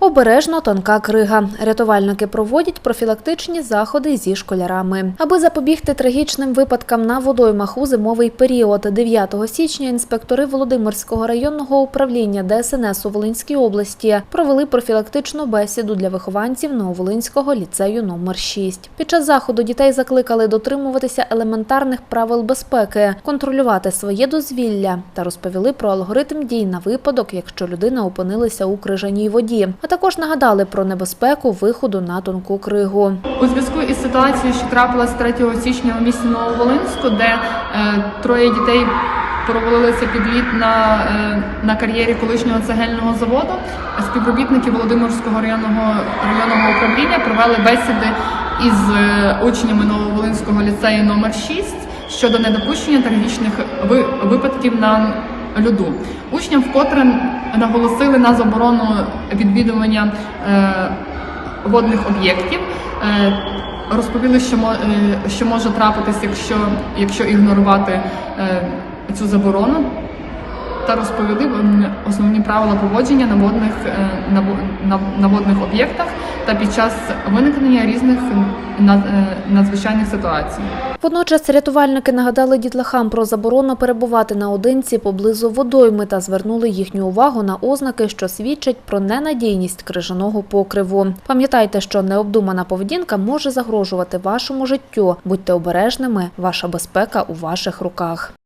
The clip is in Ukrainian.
Обережно тонка крига. Рятувальники проводять профілактичні заходи зі школярами. Аби запобігти трагічним випадкам на водоймах у зимовий період, 9 січня інспектори Володимирського районного управління ДСНС у Волинській області провели профілактичну бесіду для вихованців Нововолинського ліцею номер 6. Під час заходу дітей закликали дотримуватися елементарних правил безпеки, контролювати своє дозвілля та розповіли про алгоритм дій на випадок, якщо людина опинилася у крижаній воді. Також нагадали про небезпеку виходу на тонку кригу. У зв'язку із ситуацією, що трапилась 3 січня у місті Нововолинську, де е, троє дітей провалилися під лід на, е, на кар'єрі колишнього цегельного заводу, співробітники Володимирського районного районного управління провели бесіди із е, учнями Нововолинського ліцею номер 6 щодо недопущення трагічних ви- випадків на льоду. Учням вкотре наголосили на заборону відвідування е, водних об'єктів. Е, Розповіли, що, е, що може трапитись, якщо, якщо ігнорувати цю заборону, та розповіли основні правила поводження на водних, на, на, водних об'єктах та під час виникнення різних над- надзвичайних ситуацій. Водночас рятувальники нагадали дітлахам про заборону перебувати наодинці поблизу водойми та звернули їхню увагу на ознаки, що свідчать про ненадійність крижаного покриву. Пам'ятайте, що необдумана поведінка може загрожувати вашому життю. Будьте обережними, ваша безпека у ваших руках.